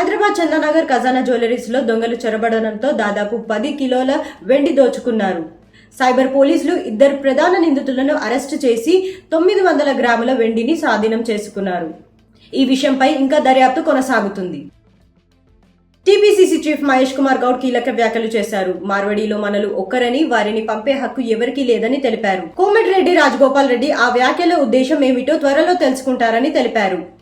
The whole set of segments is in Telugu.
హైదరాబాద్ చందానగర్ ఖజానా జ్యువెలరీస్లో దొంగలు చొరబడడంతో దాదాపు పది కిలోల వెండి దోచుకున్నారు. సైబర్ పోలీసులు ఇద్దరు ప్రధాన నిందితులను అరెస్టు చేసి తొమ్మిది వందల గ్రాముల వెండిని స్వాధీనం చేసుకున్నారు. ఈ విషయంపై ఇంకా దర్యాప్తు కొనసాగుతుంది. టీపీసీసీ చీఫ్ మహేష్ కుమార్ గౌడ్ కీలక వ్యాఖ్యలు చేశారు. మార్వడిలో మనలు ఒక్కరని వారిని పంపే హక్కు ఎవరికీ లేదని తెలిపారు. కోమటిరెడ్డి రాజగోపాల్ రెడ్డి ఆ వ్యాఖ్యల ఉద్దేశం ఏమిటో త్వరలో తెలుసుకుంటారని తెలిపారు.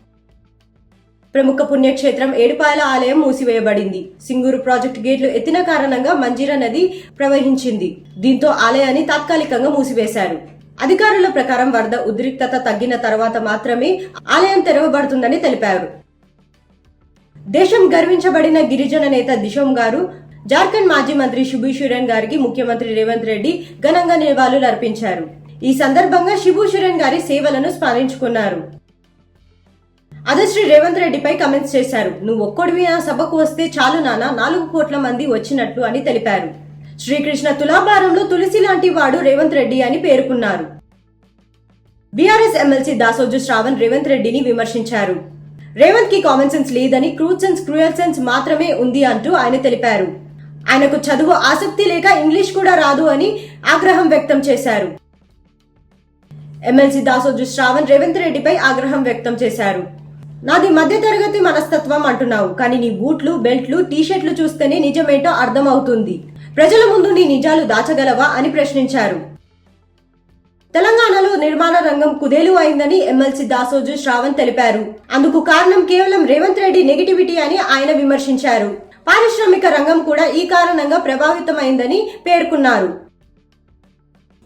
ప్రముఖ పుణ్యక్షేత్రం ఏడుపాయల ఆలయం మూసివేయబడింది. సింగూరు ప్రాజెక్టు గేట్లు ఎత్తిన కారణంగా మంజీరా నది ప్రవహించింది. దీంతో ఆలయాన్ని తాత్కాలికంగా మూసివేశారు. అధికారుల ప్రకారం వరద ఉద్రిక్తత తగ్గిన తర్వాత మాత్రమే ఆలయం తెరవబడుతుందని తెలిపారు. దేశం గర్వించబడిన గిరిజన నేత దిశోం గారు జార్ఖండ్ మాజీ మంత్రి శిబు గారికి ముఖ్యమంత్రి రేవంత్ రెడ్డి ఘనంగా నివాళులు అర్పించారు ఈ సందర్భంగా శిబు గారి సేవలను స్మరించుకున్నారు. అదశ్రీ రేవంత్ రెడ్డిపై కమెంట్స్ చేశారు. నువ్వు ఒక్కడివి ఆ సభకు వస్తే చాలు నాన్న. నాలుగు కోట్ల మంది వచ్చినట్లు అని తెలిపారు. శ్రీకృష్ణ తులాభారంలో తులసి లాంటి వాడు రేవంత్ రెడ్డి అని పేర్కొన్నారు. బీఆర్ఎస్ ఎమ్మెల్సీ దాసోజు శ్రావణ్ రేవంత్ రెడ్డిని విమర్శించారు. రేవంత్కి కామన్ సెన్స్ లేదని క్రూడ్ సెన్స్ క్రూయల్ సెన్స్ మాత్రమే ఉంది అంటూ ఆయన తెలిపారు. ఆయనకు చదువు ఆసక్తి లేక ఇంగ్లీష్ కూడా రాదు అని ఆగ్రహం వ్యక్తం చేశారు. ఎమ్మెల్సీ దాసోజు శ్రావణ్ రేవంత్ రెడ్డిపై ఆగ్రహం వ్యక్తం చేశారు. నాది మధ్యతరగతి మనస్తత్వం అంటున్నావు. కానీ నీ బూట్లు బెల్ట్లు టీషర్ట్లు చూస్తేనే నిజమేంటో అర్థమవుతుంది. ప్రజల ముందు నీ నిజాలు దాచగలవా అని ప్రశ్నించారు. తెలంగాణలో నిర్మాణ రంగం కుదేలు అయిందని ఎమ్మెల్సీ దాసోజు శ్రావణ్ తెలిపారు. అందుకు కారణం కేవలం రేవంత్ రెడ్డి నెగిటివిటీ అని ఆయన విమర్శించారు. పారిశ్రామిక రంగం కూడా ఈ కారణంగా ప్రభావితమైందని పేర్కొన్నారు.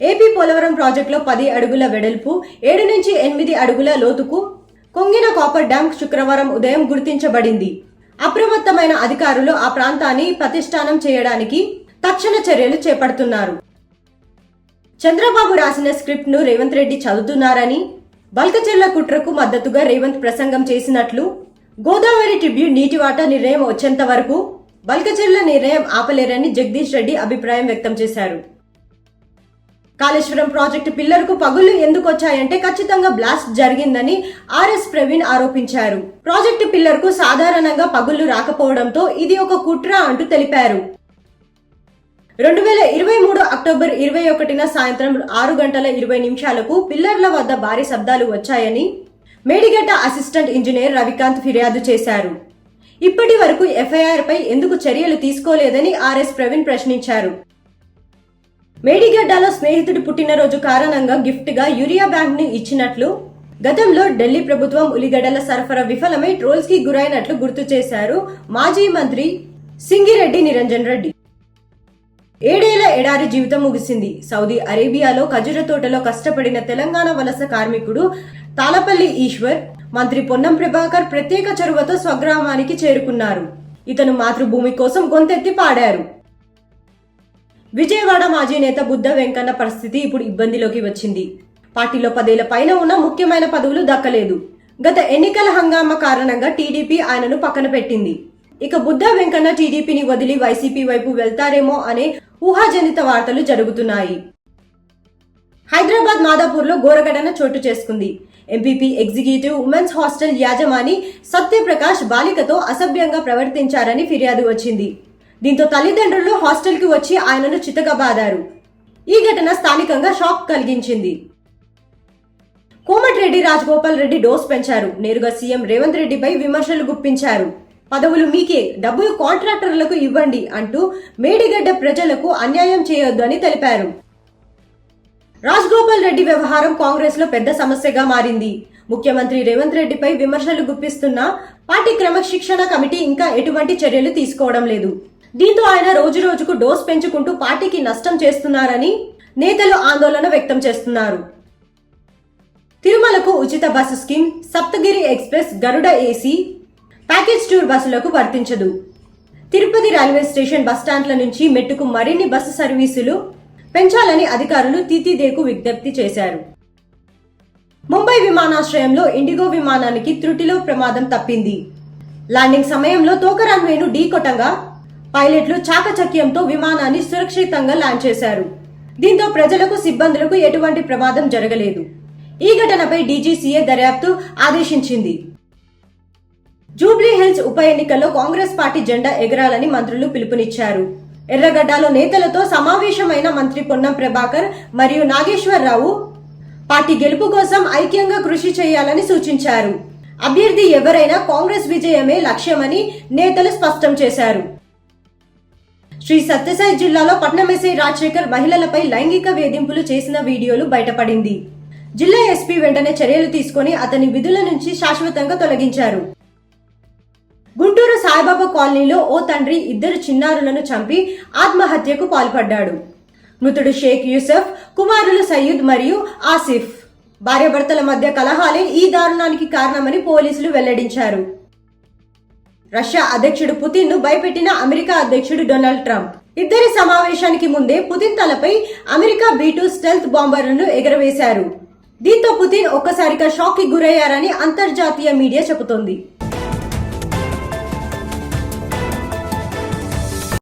ఏపీ పోలవరం ప్రాజెక్టులో పది అడుగుల వెడల్పు ఏడు నుంచి ఎనిమిది అడుగుల లోతుకు కొంగిన కాపర్ డ్యాం శుక్రవారం ఉదయం గుర్తించబడింది. అప్రమత్తమైన అధికారులు ఆ ప్రాంతాన్ని ప్రతిష్టానం చేయడానికి తక్షణ చర్యలు చేపడుతున్నారు. చంద్రబాబు రాసిన స్క్రిప్ట్ను రేవంత్ రెడ్డి చదువుతున్నారని బల్కచెర్ల కుట్రకు మద్దతుగా రేవంత్ ప్రసంగం చేసినట్లు గోదావరి ట్రిబ్యూట్ నీటి వాటా నిర్ణయం వచ్చేంత వరకు బల్కచెర్ల నిర్ణయం ఆపలేరని జగదీష్ రెడ్డి అభిప్రాయం వ్యక్తం చేశారు. కాళేశ్వరం ప్రాజెక్టు పిల్లర్కు పగుళ్ళు ఎందుకు వచ్చాయంటే ఖచ్చితంగా బ్లాస్ట్ జరిగిందని ఆర్ఎస్ ప్రవీణ్ ఆరోపించారు. ప్రాజెక్టు పిల్లర్కు సాధారణంగా పగుళ్ళు రాకపోవడంతో ఇది ఒక కుట్ర అంటూ తెలిపారు. రెండు వేల ఇరవై మూడు అక్టోబర్ ఇరవై ఒకటిన సాయంత్రం ఆరు గంటల ఇరవై నిమిషాలకు పిల్లర్ల వద్ద భారీ శబ్దాలు వచ్చాయని మేడిగడ్డ అసిస్టెంట్ ఇంజనీర్ రవికాంత్ ఫిర్యాదు చేశారు. ఇప్పటి వరకు ఎఫ్ఐఆర్ పై ఎందుకు చర్యలు తీసుకోలేదని ఆర్ఎస్ ప్రవీణ్ ప్రశ్నించారు. మేడిగడ్డలో స్నేహితుడి పుట్టినరోజు కారణంగా గిఫ్ట్గా యూరియా బ్యాంక్ని ఇచ్చినట్లు గతంలో ఢిల్లీ ప్రభుత్వం ఉలిగడ్డల సరఫరా విఫలమై ట్రోల్స్కి గురైనట్లు గుర్తు చేశారు మాజీ మంత్రి సింగిరెడ్డి నిరంజన్ రెడ్డి. ఏడేళ్ళ ఎడారి జీవితం ముగిసింది. సౌదీ అరేబియాలో ఖజుర తోటలో కష్టపడిన తెలంగాణ వలస కార్మికుడు తాలపల్లి ఈశ్వర్ మంత్రి పొన్నం ప్రభాకర్ ప్రత్యేక చొరవతో స్వగ్రామానికి చేరుకున్నారు. ఇతను మాతృభూమి కోసం గొంతెత్తి పాడారు. విజయవాడ మాజీ నేత బుద్ధ వెంకన్న పరిస్థితి ఇప్పుడు ఇబ్బందిలోకి వచ్చింది. పార్టీలో పదేళ్ళ పైన ఉన్న ముఖ్యమైన పదవులు దక్కలేదు. గత ఎన్నికల హంగామా కారణంగా టీడీపీ ఆయనను పక్కన పెట్టింది. ఇక బుద్ధ వెంకన్న టీడీపీని వదిలి వైసీపీ వైపు వెళ్తారేమో అనే ఊహాజనిత వార్తలు జరుగుతున్నాయి. హైదరాబాద్ మాదాపూర్లో ఘోరఘటన చోటు చేసుకుంది. ఎంపీపీ ఎగ్జిక్యూటివ్ ఉమెన్స్ హాస్టల్ యాజమాని సత్యప్రకాష్ బాలికతో అసభ్యంగా ప్రవర్తించారని ఫిర్యాదు వచ్చింది. దీంతో తల్లిదండ్రులు హాస్టల్కి వచ్చి ఆయనను చితకబాదారు. ఈ ఘటన స్థానికంగా షాక్ కలిగించింది. కోమటిరెడ్డి రాజగోపాల్ రెడ్డి డోస్ పెంచారు. నేరుగా సీఎం రేవంత్ రెడ్డిపై విమర్శలు గుప్పించారు. పదవులు మీకే డబ్బులు కాంట్రాక్టర్లకు ఇవ్వండి అంటూ మేడిగడ్డ ప్రజలకు అన్యాయం చేయొద్దు అని తెలిపారు. రాజగోపాల్ రెడ్డి వ్యవహారం కాంగ్రెస్లో పెద్ద సమస్యగా మారింది. ముఖ్యమంత్రి రేవంత్ రెడ్డిపై విమర్శలు గుప్పిస్తున్న పార్టీ క్రమశిక్షణ కమిటీ ఇంకా ఎటువంటి చర్యలు తీసుకోవడం లేదు. దీంతో ఆయన రోజు రోజుకు డోస్ పెంచుకుంటూ పార్టీకి నష్టం చేస్తున్నారని నేతలు ఆందోళన వ్యక్తం చేస్తున్నారు. తిరుమలకు ఉచిత bus scheme Saptagiri express Garuda AC package tour బస్సులకు వర్తించదు. తిరుపతి రైల్వే స్టేషన్ బస్టాండ్ల నుంచి మెట్టుకు మరిన్ని బస్సు సర్వీసులు పెంచాలని అధికారులు తీతిదేకు విజ్ఞప్తి చేశారు. ముంబై విమానాశ్రయంలో ఇండిగో విమానానికి త్రుటిలో ప్రమాదం తప్పింది. ల్యాండింగ్ సమయంలో తోక రన్వేను ఢీకొట్టగా పైలట్లు చాకచక్యంతో విమానాన్ని సురక్షితంగా ల్యాండ్ చేశారు. దీంతో ప్రజలకు సిబ్బందులకు ఎటువంటి ప్రమాదం జరగలేదు. ఈ ఘటనపై డీజీసీఏ దర్యాప్తు ఆదేశించింది. జూబ్లీ హిల్స్ ఉప ఎన్నికల్లో కాంగ్రెస్ పార్టీ జెండా ఎగరాలని మంత్రులు పిలుపునిచ్చారు. ఎర్రగడ్డలో నేతలతో సమావేశమైన మంత్రి పొన్నం ప్రభాకర్ మరియు నాగేశ్వరరావు పార్టీ గెలుపు కోసం ఐక్యంగా కృషి చేయాలని సూచించారు. అభ్యర్థి ఎవరైనా కాంగ్రెస్ విజయమే లక్ష్యమని నేతలు స్పష్టం చేశారు. శ్రీ సత్యసాయి జిల్లాలో పట్నమెస్సై రాజశేఖర్ మహిళలపై లైంగిక వేధింపులు చేసిన వీడియోలు బయటపడింది. జిల్లా ఎస్పీ వెంటనే చర్యలు తీసుకొని అతని విధుల నుంచి శాశ్వతంగా తొలగించారు. గుంటూరు సాయిబాబా కాలనీలో ఓ తండ్రి ఇద్దరు చిన్నారులను చంపి ఆత్మహత్యకు పాల్పడ్డాడు. మృతుడు షేక్ యూసఫ్ కుమారులు సయ్యద్ మరియు ఆసిఫ్. భార్యాభర్తల మధ్య కలహాలే ఈ దారుణానికి కారణమని పోలీసులు వెల్లడించారు. రష్యా అధ్యక్షుడు పుతిన్ను భయపెట్టిన అమెరికా అధ్యక్షుడు డొనాల్డ్ ట్రంప్. ఇద్దరి సమావేశానికి ముందే పుతిన్ తలపై అమెరికా బీటూ స్టెల్త్ బాంబర్లను ఎగరవేశారు. దీంతో పుతిన్ ఒక్కసారిగా షాక్కి గురయ్యారని అంతర్జాతీయ మీడియా చెబుతోంది.